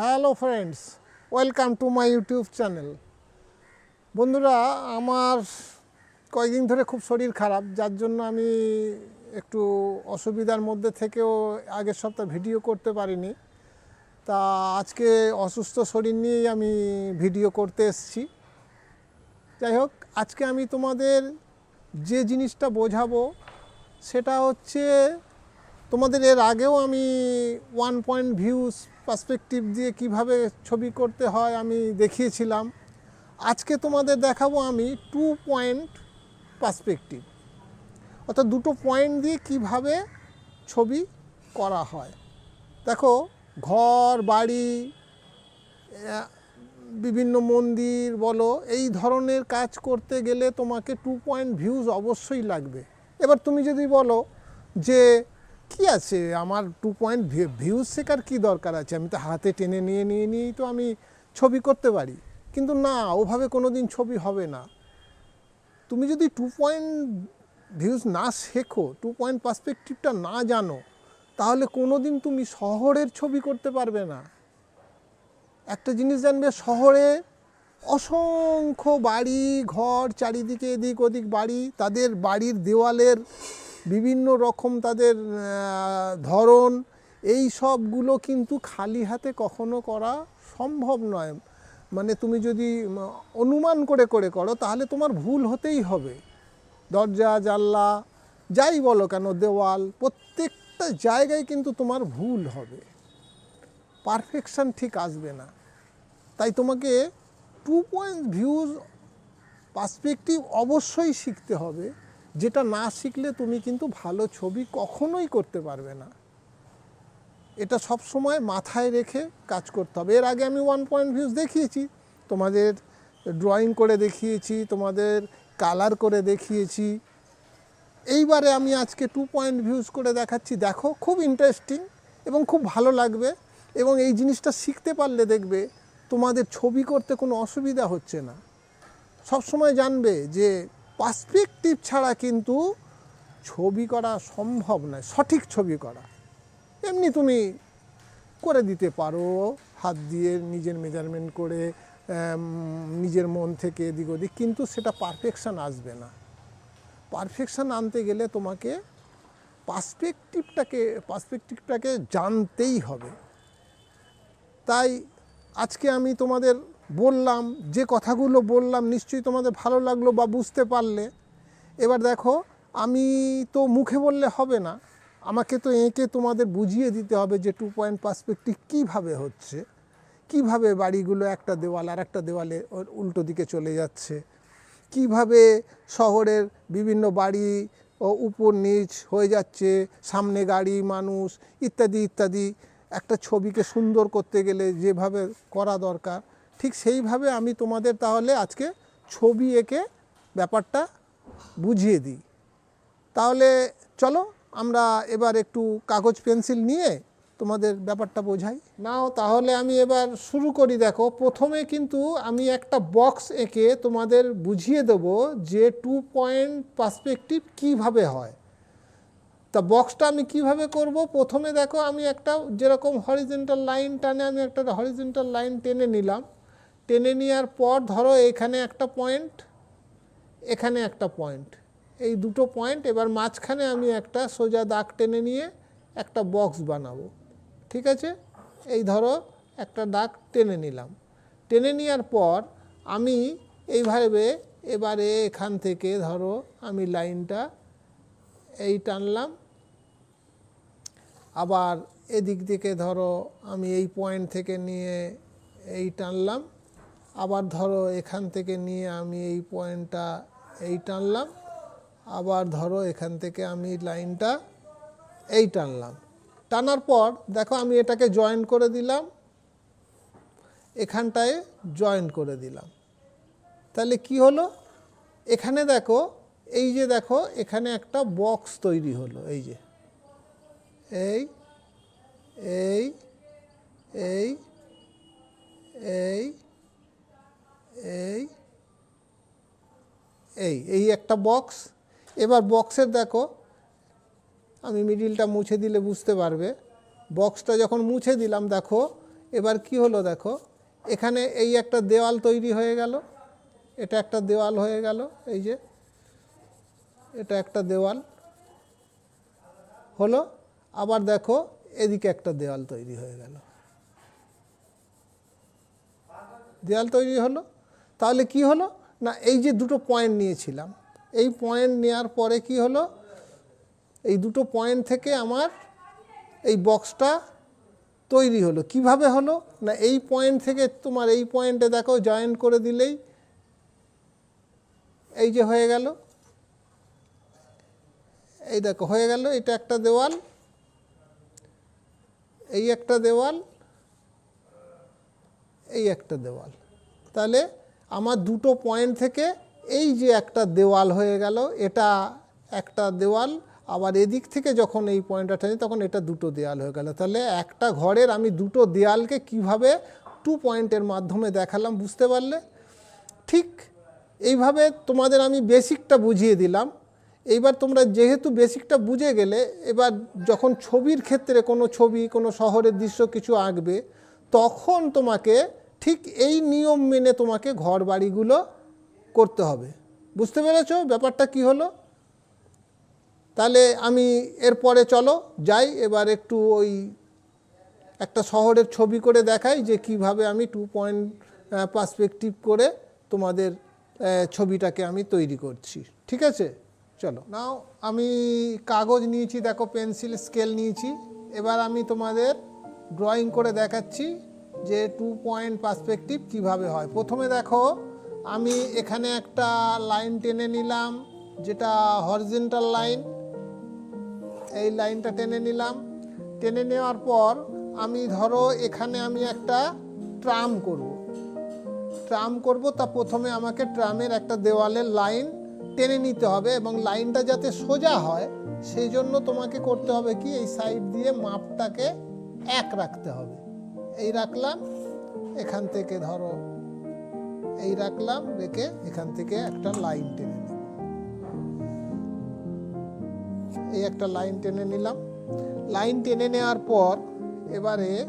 Hello friends, welcome to my YouTube channel. বন্ধুরা, আমার কয়েকদিন ধরে খুব শরীর খারাপ, যার জন্য আমি একটু অসুবিধার মধ্যে থেকেও আগের সপ্তাহ ভিডিও করতে পারিনি। তা আজকে অসুস্থ শরীর নিয়েই আমি ভিডিও করতে এসেছি। যাই হোক, আজকে আমি তোমাদের যে জিনিসটা বোঝাবো, সেটা হচ্ছে তোমাদের এর আগেও আমি ওয়ান পয়েন্ট ভিউস পার্সপেক্টিভ দিয়ে কীভাবে ছবি করতে হয় আমি দেখিয়েছিলাম। আজকে তোমাদের দেখাবো আমি টু পয়েন্ট পার্সপেক্টিভ অর্থাৎ দুটো পয়েন্ট দিয়ে কীভাবে ছবি করা হয়। দেখো, ঘর, বাড়ি বিভিন্ন মন্দির বলো, এই ধরনের কাজ করতে গেলে তোমাকে টু পয়েন্ট ভিউজ অবশ্যই লাগবে। এবার তুমি যদি বলো যে কি আছে? আমার টু পয়েন্ট ভিউজ শেখার কী দরকার আছে? আমি তো হাতে টেনে নিয়ে নিয়ে, নিয়েই তো আমি ছবি করতে পারি। কিন্তু না, ওভাবে কোনো দিন ছবি হবে না। তুমি যদি টু পয়েন্ট ভিউজ না শেখো টু পয়েন্ট পার্সপেক্টিভটা না জানো, তাহলে কোনো দিন তুমি শহরের ছবি করতে পারবে না। একটা জিনিস জানবে, শহরে অসংখ্য বাড়ি, ঘর, চারিদিকে এদিক ওদিক বাড়ি, তাদের বাড়ির দেওয়ালের বিভিন্ন রকম তাদের ধরন, এই সবগুলো কিন্তু খালি হাতে কখনো করা সম্ভব নয়। মানে তুমি যদি অনুমান করে করে করো, তাহলে তোমার ভুল হতেই হবে। দরজা, জানলা, যাই বলো কেন, দেওয়াল, প্রত্যেকটা জায়গায় কিন্তু তোমার ভুল হবে। পারফেকশান ঠিক আসবে না। তাই তোমাকে টু পয়েন্ট ভিউজ পার্সপেক্টিভ অবশ্যই শিখতে হবে। যেটা না শিখলে তুমি কিন্তু ভালো ছবি কখনোই করতে পারবে না। এটা সব সময় মাথায় রেখে কাজ করতে হবে। এর আগে আমি ওয়ান পয়েন্ট ভিউজ দেখিয়েছি, তোমাদের ড্রয়িং করে দেখিয়েছি, তোমাদের কালার করে দেখিয়েছি। এইবারে আমি আজকে টু পয়েন্ট ভিউজ করে দেখাচ্ছি। দেখো, খুব ইন্টারেস্টিং এবং খুব ভালো লাগবে এবং এই জিনিসটা শিখতে পারলে দেখবে তোমাদের ছবি করতে কোনো অসুবিধা হচ্ছে না। সব সময় জানবে যে পার্সপেক্টিভ ছাড়া কিন্তু ছবি করা সম্ভব নয়, সঠিক ছবি করা। এমনি তুমি করে দিতে পারো, হাত দিয়ে নিজের মেজারমেন্ট করে নিজের মন থেকে এদিক ওদিক, কিন্তু সেটা পারফেকশান আসবে না। পারফেকশান আনতে গেলে তোমাকে পার্সপেক্টিভটাকে পার্সপেক্টিভটাকে জানতেই হবে। তাই আজকে আমি তোমাদের বললাম, যে কথাগুলো বললাম, নিশ্চয়ই তোমাদের ভালো লাগল বা বুঝতে পারলে। এবার দেখো, আমি তো মুখে বললে হবে না। আমাকে তো এঁকে তোমাদের বুঝিয়ে দিতে হবে যে টু পয়েন্ট পার্সপেক্টিভ কীভাবে হচ্ছে। কীভাবে বাড়িগুলো একটা দেওয়াল আর একটা দেওয়ালে উল্টো দিকে চলে যাচ্ছে। কীভাবে শহরের বিভিন্ন বাড়ি ও উপর নিচ হয়ে যাচ্ছে, সামনে গাড়ি, মানুষ, ইত্যাদি ইত্যাদি। একটা ছবিকে সুন্দর করতে গেলে যেভাবে করা দরকার ঠিক সেইভাবে আমি তোমাদের তাহলে আজকে ছবি এঁকে ব্যাপারটা বুঝিয়ে দিই। তাহলে চলো আমরা এবার একটু কাগজ পেন্সিল নিয়ে তোমাদের ব্যাপারটা বোঝাই। নাও তাহলে আমি এবার শুরু করি। দেখো, প্রথমে কিন্তু আমি একটা বক্স এঁকে তোমাদের বুঝিয়ে দেব যে টু পয়েন্ট পার্সপেক্টিভ কীভাবে হয়। তা বক্সটা আমি কীভাবে করব? প্রথমে দেখো আমি একটা যেরকম হরিজেন্টাল লাইন টানে আমি একটা হরিজেন্টাল লাইন টেনে নিলাম। টেনে নেওয়ার পর ধরো এখানে একটা পয়েন্ট এখানে একটা পয়েন্ট এই দুটো পয়েন্ট এবার মাঝখানে আমি একটা সোজা দাগ টেনে নিয়ে একটা বক্স বানাবো। ঠিক আছে? এই ধরো একটা দাগ টেনে নিলাম। টেনে নেওয়ার পর আমি এইভাবে এবারে এখান থেকে ধরো আমি লাইনটা এই টানলাম। আবার এদিক থেকে ধরো আমি এই পয়েন্ট থেকে নিয়ে এই টানলাম। আবার ধরো এখান থেকে নিয়ে আমি এই পয়েন্টটা এই টানলাম, আবার ধরো এখান থেকে আমি লাইনটা এই টানলাম। টানার পর দেখো আমি এটাকে জয়েন করে দিলাম, এখানটায় জয়েন করে দিলাম। তাহলে কি হলো? এখানে দেখো, এই যে দেখো, এখানে একটা বক্স তৈরি হলো, এই যে। এই এই এই এই এই এই একটা বক্স এবার বক্সের দেখো, আমি মিডিলটা মুছে দিলে বুঝতে পারবে। বক্সটা যখন মুছে দিলাম, দেখো, এবার কি হলো দেখো, এখানে এই একটা দেওয়াল তৈরি হয়ে গেল। এটা একটা দেওয়াল হয়ে গেল, এই যে, এটা একটা দেওয়াল হলো। আবার দেখো, এদিকে একটা দেওয়াল তৈরি হয়ে গেল। দেওয়াল তৈরি হলো। তাহলে কি হলো? না, এই যে দুটো পয়েন্ট নিয়েছিলাম, এই পয়েন্ট নেওয়ার পরে কি হলো? এই দুটো পয়েন্ট থেকে আমার এই বক্সটা তৈরি হলো। কীভাবে হলো? না, এই পয়েন্ট থেকে তোমার এই পয়েন্টে দেখো জয়েন করে দিলেই এই যে হয়ে গেল। এই দেখো, হয়ে গেল, এটা একটা দেওয়াল, এই একটা দেওয়াল, এই একটা দেওয়াল। তাহলে আমার দুটো পয়েন্ট থেকে এই যে একটা দেওয়াল হয়ে গেল, এটা একটা দেওয়াল, আবার এদিক থেকে যখন এই পয়েন্টটা টানি তখন এটা দুটো দেয়াল হয়ে গেল। তাহলে একটা ঘরের আমি দুটো দেয়ালকে কীভাবে টু পয়েন্টের মাধ্যমে দেখালাম বুঝতে পারলে? ঠিক এইভাবে তোমাদের আমি বেসিকটা বুঝিয়ে দিলাম। এইবার তোমরা যেহেতু বেসিকটা বুঝে গেলে, এবার যখন ছবির ক্ষেত্রে কোনো ছবি, কোনো শহরের দৃশ্য কিছু আঁকবে, তখন তোমাকে ঠিক এই নিয়ম মেনে তোমাকে ঘর বাড়িগুলো করতে হবে। বুঝতে পেরেছ ব্যাপারটা কি হলো? তাহলে আমি এরপরে চলো, যাই, এবার একটু ওই একটা শহরের ছবি করে দেখাই যে কীভাবে আমি টু পয়েন্ট পার্সপেক্টিভ করে তোমাদের ছবিটাকে আমি তৈরি করছি। ঠিক আছে? চলো, নাও, আমি কাগজ নিয়েছি, দেখো, পেন্সিল, স্কেল নিয়েছি। এবার আমি তোমাদের ড্রয়িং করে দেখাচ্ছি। যে টু পয়েন্ট পার্সপেক্টিভ কীভাবে হয়? প্রথমে দেখো, আমি এখানে একটা লাইন টেনে নিলাম, যেটা হরিজেন্টাল লাইন এই লাইনটা টেনে নিলাম। টেনে নেওয়ার পর আমি ধরো এখানে আমি একটা ট্রাম করব। ট্রাম করব, তা প্রথমে আমাকে ট্রামের একটা দেওয়ালের লাইন টেনে নিতে হবে এবং লাইনটা যাতে সোজা হয়, সেই জন্য তোমাকে করতে হবে কি, এই সাইড দিয়ে মাপটাকে এক রাখতে হবে। এই রাখলাম, এখান থেকে ধরো এই রাখলাম, রেখে এখান থেকে একটা লাইন টেনে নিলাম। এই একটা লাইন টেনে নিলাম। লাইন টেনে নেওয়ার পর এবারে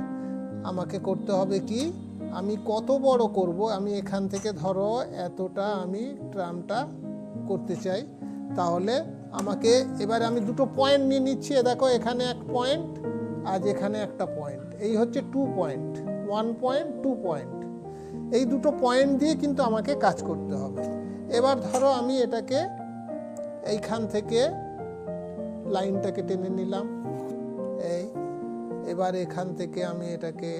আমাকে করতে হবে কি, আমি কত বড় করব, আমি এখান থেকে ধরো এতটা আমি ট্রামটা করতে চাই। তাহলে আমাকে, এবারে আমি দুটো পয়েন্ট নিয়ে নিচ্ছি দেখো এখানে এক পয়েন্ট, আজ এখানে একটা পয়েন্ট। এই হচ্ছে two point one point two point এই দুটো পয়েন্ট দিয়ে কিন্তু আমাকে কাজ করতে হবে। এবার ধরো আমি এটাকে এইখান থেকে লাইনটাকে টেনে নিলাম। এই, এবার এখান থেকে আমি এটাকে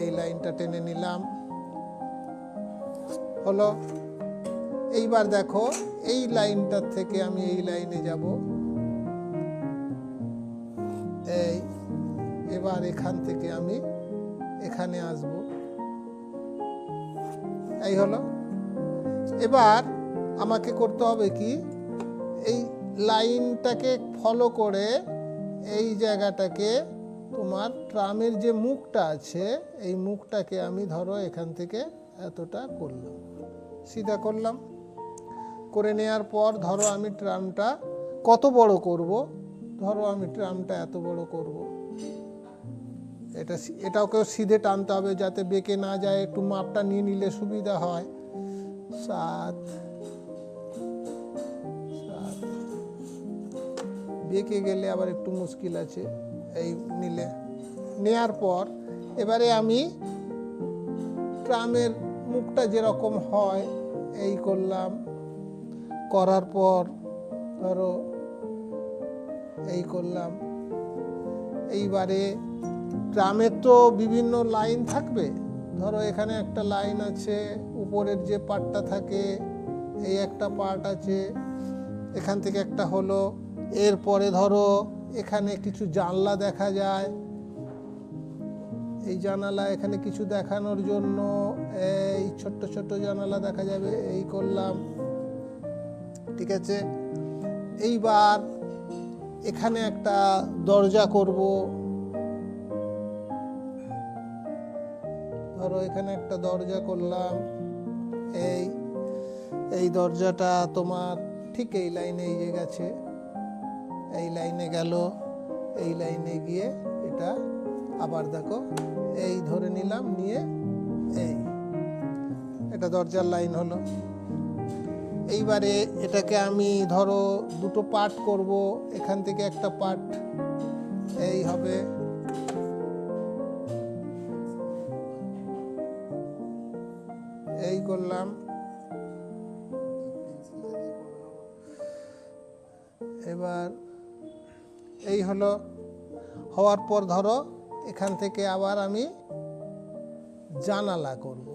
এই লাইনটা টেনে নিলাম। হলো, এইবার দেখো, এই লাইনটার থেকে আমি এই লাইনে যাব। এবার এখান থেকে আমি এখানে আসব। এই হলো। এবার আমাকে করতে হবে কি? এই লাইনটাকে ফলো করে এই জায়গাটাকে তোমার ট্রামের যে মুখটা আছে, এই মুখটাকে আমি ধরো এখান থেকে এতটা করলাম। সিধা করলাম। করে নেওয়ার পর ধরো আমি ট্রামটা কত বড় করব? ধরো আমি ট্রামটা এত বড় করব। এটা এটাকেও সিধে টানতে হবে যাতে বেঁকে না যায়, একটু মাপটা নিয়ে নিলে সুবিধা হয়। সাত। বেঁকে গেলে আবার একটু মুশকিল আছে এই নিলে। নেয়ার পর এবারে আমি ট্রামের মুখটা যেরকম হয়, এই করলাম। করার পর ধরো এই করলাম। এইবারে ট্রামের তো বিভিন্ন লাইন থাকবে। ধরো এখানে একটা লাইন আছে, উপরের যে পার্টটা থাকে, এই একটা পার্ট আছে, এখান থেকে একটা হলো। এরপরে ধরো এখানে কিছু জানলা দেখা যায়। এই জানালা এখানে কিছু দেখানোর জন্য এই ছোট্ট ছোট্ট জানালা দেখা যাবে, এই করলাম। ঠিক আছে? এইবার এখানে একটা দরজা করব। ধরো এখানে একটা দরজা করলাম। এই এই দরজাটা তোমার ঠিক এই লাইনে এই যে গেছে। এই লাইনে গেল, এই লাইনে গিয়ে এটা আবার দেখো, এই ধরে নিলাম, নিয়ে এই, এটা দরজার লাইন হলো। এইবারে এটাকে আমি ধরো দুটো পার্ট করব, এখান থেকে একটা পার্ট, এই হবে। করলাম। এবার এই হলো, হওয়ার পর ধরো, এখান থেকে আবার আমি জানালা করব।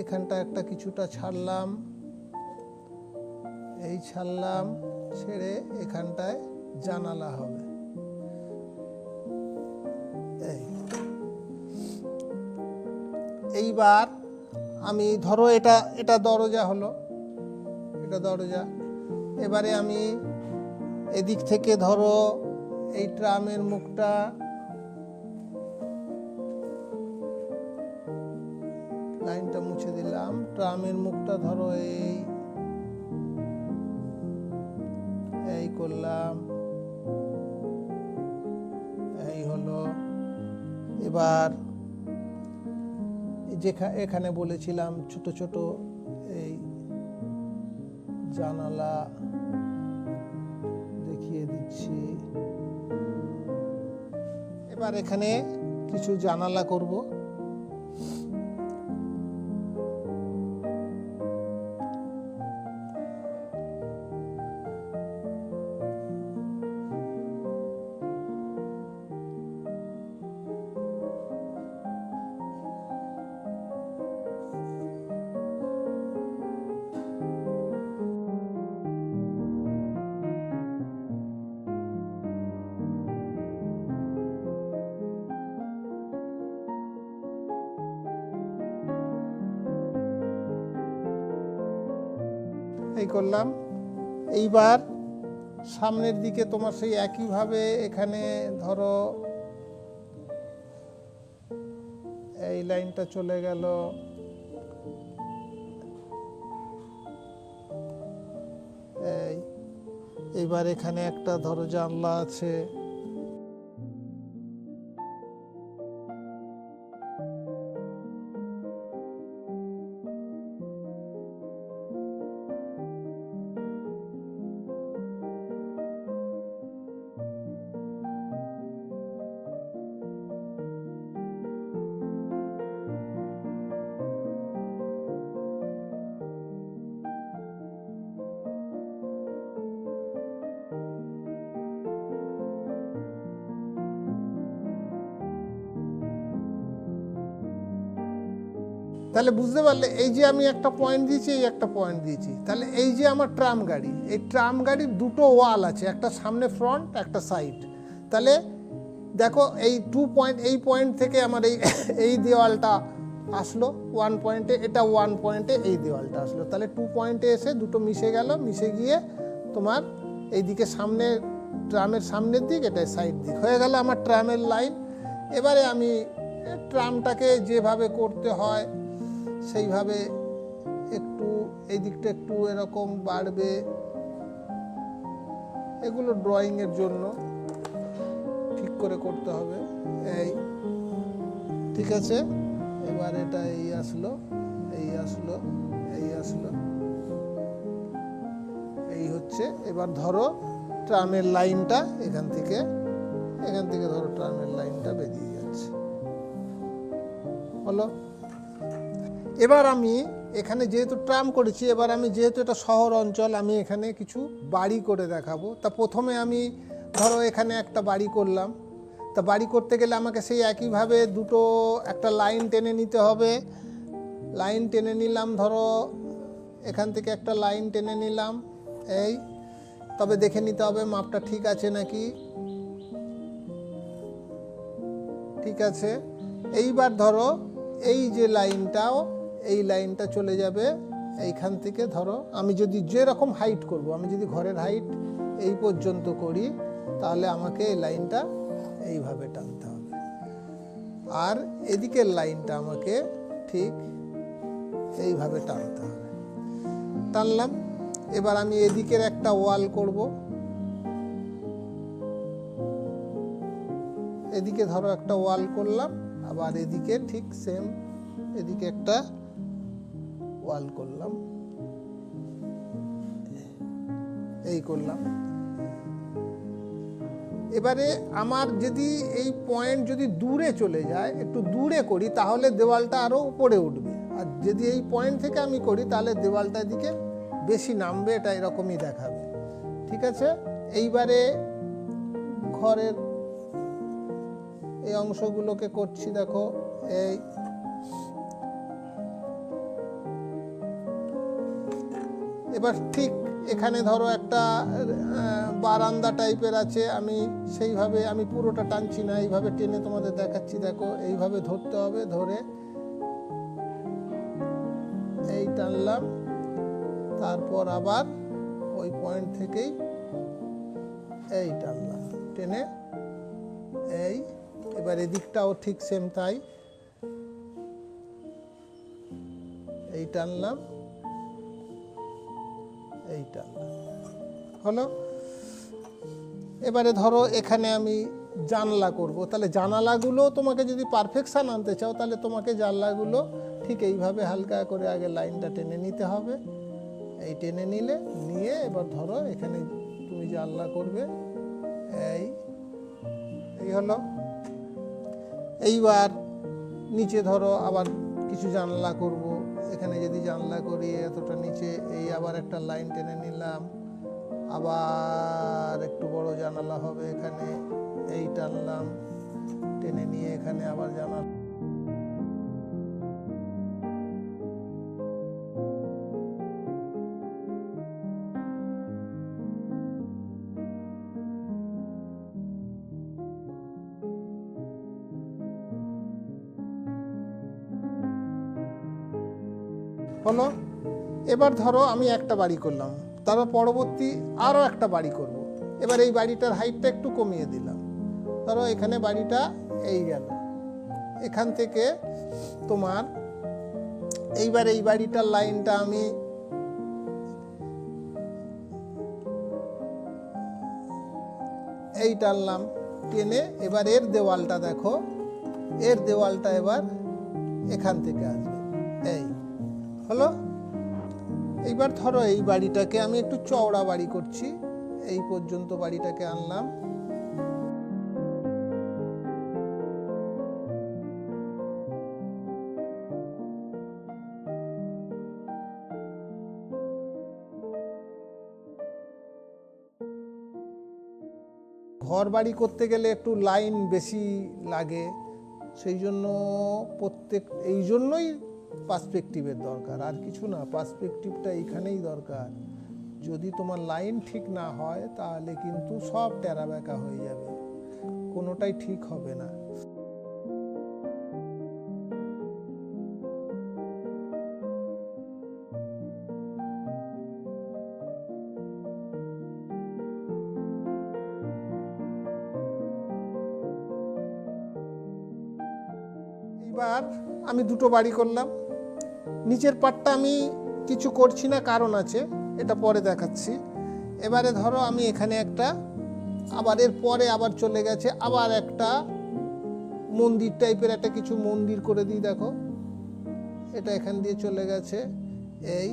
এখানটা একটা কিছুটা ছাড়লাম। এই ছাড়লাম, ছেড়ে এখানটায় জানালা হবে। এইবার আমি ধরো এটা এটা দরজা হলো, এটা দরজা। এবারে আমি এদিক থেকে ধরো এই ট্রামের মুখটা, লাইনটা মুছে দিলাম। ট্রামের মুখটা ধরো এই এই করলাম। এই হলো। এবার যেখানে এখানে বলেছিলাম ছোট ছোট এই জানালা দেখিয়ে দিচ্ছি। এবার এখানে কিছু জানালা করব। এই করলাম। এইবার সামনের দিকে তোমার সেই একইভাবে এখানে ধরো এই লাইনটা চলে গেল। এই, এইবার এখানে একটা ধরো জানলা আছে। তাহলে বুঝতে পারলে এই যে আমি একটা পয়েন্ট দিয়েছি, এই একটা পয়েন্ট দিয়েছি। তাহলে এই যে আমার ট্রাম গাড়ি, এই ট্রাম গাড়ির দুটো ওয়াল আছে, একটা সামনে ফ্রন্ট একটা সাইড তাহলে দেখো এই টু পয়েন্ট এই পয়েন্ট থেকে আমার এই এই দেওয়ালটা আসলো ওয়ান পয়েন্টে এটা ওয়ান পয়েন্টে এই দেওয়ালটা আসলো। তাহলে টু পয়েন্টে এসে দুটো মিশে গেল, মিশে গিয়ে তোমার এইদিকে সামনে ট্রামের সামনের দিক, এটা সাইড দিক। হয়ে গেল আমার ট্রামের লাইন এবারে আমি ট্রামটাকে যেভাবে করতে হয় সেইভাবে একটু, এই দিকটা একটু এরকম বাড়বে এগুলো ড্রয়িংয়ের জন্য ঠিক করে করতে হবে। এই, ঠিক আছে? এবার এটা এই আসলো এই আসলো এই আসলো। এই হচ্ছে, এবার ধরো ট্রামের লাইনটা এখান থেকে এখান থেকে ধরো ট্রামের লাইনটা বেরিয়ে যাচ্ছে। হলো এবার আমি এখানে যেহেতু ট্রাম করেছি, এবার আমি যেহেতু এটা শহর অঞ্চল, আমি এখানে কিছু বাড়ি করে দেখাবো। তা প্রথমে আমি ধরো এখানে একটা বাড়ি করলাম। তা বাড়ি করতে গেলে আমাকে সেই একইভাবে দুটো একটা লাইন টেনে নিতে হবে। লাইন টেনে নিলাম ধরো, এখান থেকে একটা লাইন টেনে নিলাম, এই, তবে দেখে নিতে হবে মাপটা ঠিক আছে নাকি। ঠিক আছে, এইবার ধরো এই যে লাইনটাও এই লাইনটা চলে যাবে, এইখান থেকে ধরো, আমি যদি যেরকম হাইট করব, আমি যদি ঘরের হাইট এই পর্যন্ত করি, তাহলে আমাকে এই লাইনটা এইভাবে টানতে হবে। আর এদিকের লাইনটা আমাকে ঠিক এইভাবে টানতে হবে। টানলাম, এবার আমি এদিকের একটা ওয়াল করব। এদিকে ধরো একটা ওয়াল করলাম, আবার এদিকে ঠিক সেম এদিকে একটা ওয়াল করলাম। এই করলাম। এবারে আমার যদি এই পয়েন্ট যদি দূরে চলে যায়, একটু দূরে করি, তাহলে দেওয়ালটা আরও উপরে উঠবে। আর যদি এই পয়েন্ট থেকে আমি করি, তাহলে দেওয়ালটার দিকে বেশি নামবে, এটা এরকমই দেখাবে। ঠিক আছে? এইবারে ঘরের এই অংশগুলোকে করছি, দেখো। এই এবার ঠিক এখানে ধরো একটা বারান্দা টাইপের আছে, আমি সেইভাবে, আমি পুরোটা টানছি না, এইভাবে টেনে তোমাদের দেখাচ্ছি, দেখো, এইভাবে ধরতে হবে, ধরে এই টানলাম, তারপর আবার ওই পয়েন্ট থেকেই এই টানলাম, টেনে এই, এবার এদিকটাও ঠিক সেম তাই, এই টানলাম এই টানলাম হলো? এবারে ধরো এখানে আমি জানলা করব। তাহলে জানালাগুলো তোমাকে যদি পারফেকশন আনতে চাও, তাহলে তোমাকে জানলাগুলো ঠিক এইভাবে হালকা করে আগে লাইনটা টেনে নিতে হবে। এই টেনে নিলে, নিয়ে এবার ধরো এখানে তুমি জানলা করবে। এই এই হলো। এইবার নিচে ধরো আবার কিছু জানলা করব। এখানে যদি জানলা করি, এতটা নিচে, এই আবার একটা লাইন টেনে নিলাম। আবার একটু বড় জানালা হবে এখানে এই টানলাম টেনে নিয়ে এখানে আবার জানালা। এবার ধরো আমি একটা বাড়ি করলাম, তারপর পরবর্তী আরও একটা বাড়ি করব। এবার এই বাড়িটার হাইটটা একটু কমিয়ে দিলাম। ধরো এখানে বাড়িটা এই গেল। এখান থেকে তোমার এইবার এই বাড়িটার লাইনটা আমি এই টানলাম, টেনে এবার এর দেওয়ালটা দেখো। এর দেওয়ালটা এবার এখান থেকে আসবে। এই, হলো? এইবার ধরো এই বাড়িটাকে আমি একটু চওড়া বাড়ি করছি। এই পর্যন্ত বাড়িটাকে আনলাম। ঘর বাড়ি করতে গেলে একটু লাইন বেশি লাগে। সেই জন্য প্রত্যেক এই জন্যই পার্সপেক্টিভের দরকার। আর কিছু না, পার্সপেক্টিভটা এখানেই দরকার। যদি তোমার লাইন ঠিক না হয়, তাহলে কিন্তু সব টেরা বেঁকা হয়ে যাবে। কোনোটাই ঠিক হবে না। এইবার আমি দুটো বাড়ি করলাম। নিচের পাটটা আমি কিছু করছি না, কারণ আছে, এটা পরে দেখাচ্ছি। এবারে ধরো আমি এখানে একটা, আবার এর পরে আবার চলে গেছে, আবার একটা মন্দির টাইপের একটা কিছু মন্দির করে দিই, দেখো। এটা এখান দিয়ে চলে গেছে, এই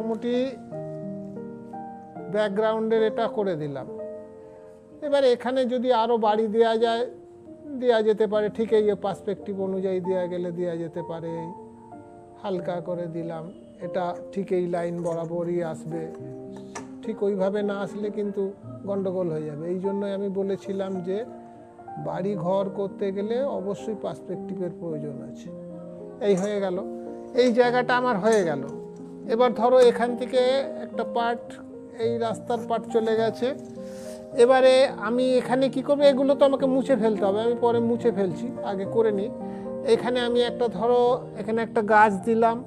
মোটামুটি ব্যাকগ্রাউন্ডের এটা করে দিলাম। এবার এখানে যদি আরও বাড়ি দেওয়া যায় দেওয়া যেতে পারে, ঠিক এই পার্সপেক্টিভ অনুযায়ী দেওয়া গেলে দেওয়া যেতে পারে। হালকা করে দিলাম, এটা ঠিক এই লাইন বরাবরই আসবে। ঠিক ওইভাবে না আসলে কিন্তু গন্ডগোল হয়ে যাবে। এই জন্যই আমি বলেছিলাম যে, বাড়ি ঘর করতে গেলে অবশ্যই পার্সপেক্টিভের প্রয়োজন আছে। এই হয়ে গেল। এই জায়গাটা আমার হয়ে গেল। এবার ধরো এখান থেকে একটা পার্ট, এই রাস্তার পার্ট চলে গেছে। এবারে আমি এখানে কি করব? এগুলো তো আমাকে মুছে ফেলতে হবে, আমি পরে মুছে ফেলছি, আগে করে নিই। এখানে আমি একটা ধরো, এখানে একটা গাছ দিলাম।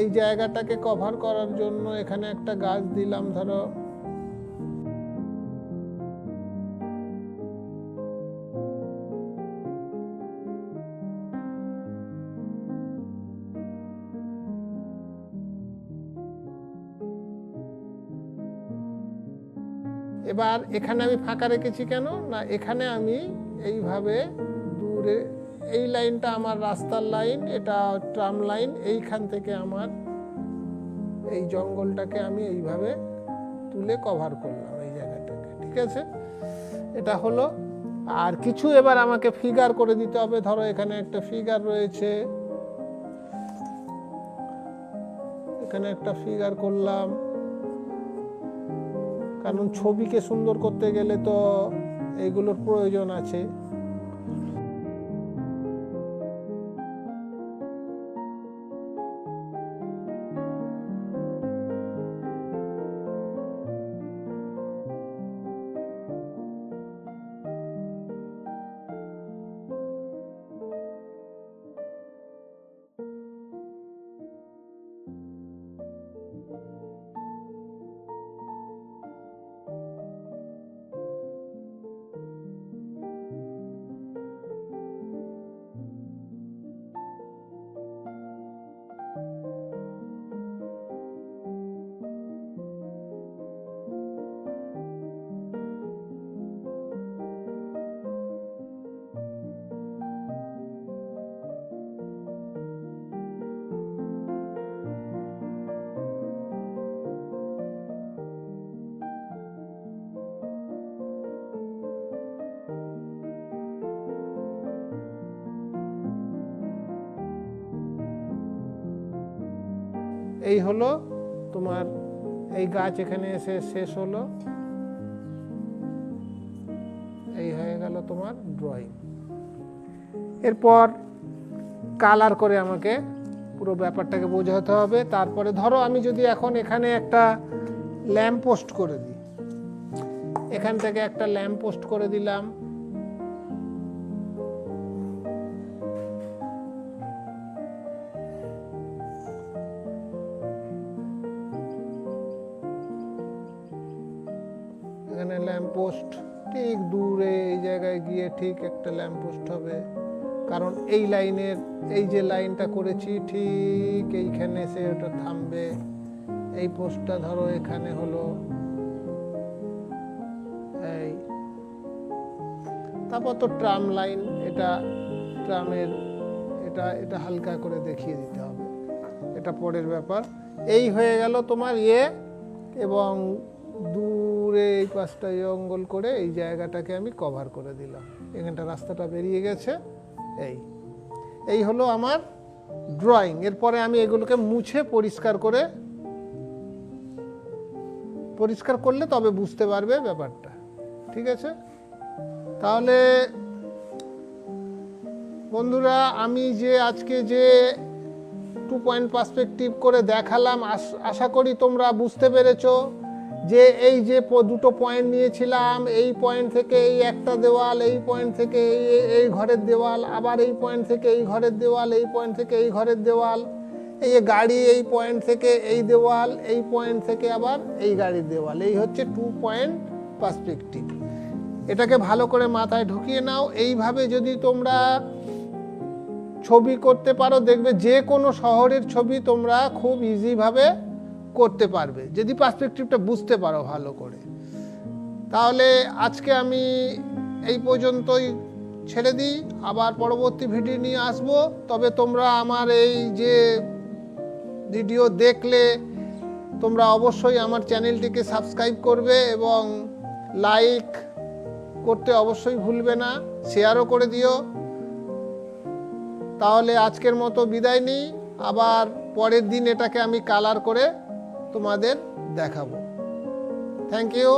এই জায়গাটাকে কভার করার জন্য এখানে একটা গাছ দিলাম, ধরো। এবার এখানে আমি ফাঁকা রেখেছি কেন? না, এখানে আমি এইভাবে দূরে, এই লাইনটা আমার রাস্তার লাইন, এটা ট্রাম লাইন, এইখান থেকে আমার এই জঙ্গলটাকে আমি এইভাবে তুলে কভার করলাম এই জায়গাটাকে, ঠিক আছে? এটা হলো, আর কিছু এবার আমাকে ফিগার করে দিতে হবে। ধরো, এখানে একটা ফিগার রয়েছে। এখানে একটা ফিগার করলাম। কারণ ছবিকে সুন্দর করতে গেলে তো এগুলোর প্রয়োজন আছে। এই হলো তোমার, এই গাছ এখানে এসে শেষ হলো। এই হয়ে গেল তোমার ড্রয়িং এরপর কালার করে আমাকে পুরো ব্যাপারটাকে বোঝাতে হবে। তারপরে ধরো আমি যদি এখন এখানে একটা ল্যাম্প পোস্ট করে দিই। এখান থেকে একটা ল্যাম্প পোস্ট করে দিলাম। এখানে ল্যাম্প পোস্ট ঠিক দূরে এই জায়গায় গিয়ে ঠিক একটা ল্যাম্প পোস্ট হবে। কারণ এই লাইনের, এই যে লাইনটা করেছি, ঠিক এইখানে এসে ওটা থামবে। এই পোস্টটা ধরো এখানে হলো। এই। তারপর তো ট্রাম লাইন এটা ট্রামের এটা এটা হালকা করে দেখিয়ে দিতে হবে। এটা পরের ব্যাপার। এই হয়ে গেল তোমার ইয়ে এবং দূরে এই পাশটা জঙ্গল করে এই জায়গাটাকে আমি কভার করে দিলাম। এখানটা রাস্তাটা বেরিয়ে গেছে। এই। এই হলো আমার ড্রয়িং এরপরে আমি এগুলোকে মুছে পরিষ্কার করে পরিষ্কার করলে তবে বুঝতে পারবে ব্যাপারটা। ঠিক আছে? তাহলে বন্ধুরা, আমি যে আজকে যে টু পয়েন্ট পার্সপেক্টিভ করে দেখালাম আশা করি তোমরা বুঝতে পেরেছ। যে এই যে দুটো পয়েন্ট নিয়েছিলাম, এই পয়েন্ট থেকে এই একটা দেওয়াল, এই পয়েন্ট থেকে এই, এই- ঘরের দেওয়াল, আবার এই পয়েন্ট থেকে এই ঘরের দেওয়াল, এই পয়েন্ট থেকে এই ঘরের দেওয়াল, এই যে গাড়ি, এই পয়েন্ট থেকে এই দেওয়াল, এই পয়েন্ট থেকে আবার এই গাড়ির দেওয়াল। এই হচ্ছে টু পয়েন্ট পার্সপেক্টিভ এটাকে ভালো করে মাথায় ঢুকিয়ে নাও। এইভাবে যদি তোমরা ছবি করতে পারো, দেখবে যে কোনো শহরের ছবি তোমরা খুব ইজিভাবে করতে পারবে, যদি পার্সপেক্টিভটা বুঝতে পারো ভালো করে। তাহলে আজকে আমি এই পর্যন্তই ছেড়ে দিই, আবার পরবর্তী ভিডিও নিয়ে আসব। তবে তোমরা আমার এই যে ভিডিও দেখলে, তোমরা অবশ্যই আমার চ্যানেলটিকে সাবস্ক্রাইব করবে এবং লাইক করতে অবশ্যই ভুলবে না শেয়ারও করে দিও। তাহলে আজকের মতো বিদায় নিই, আবার পরের দিন এটাকে আমি কালার করে তোমাদের দেখাবো। Thank you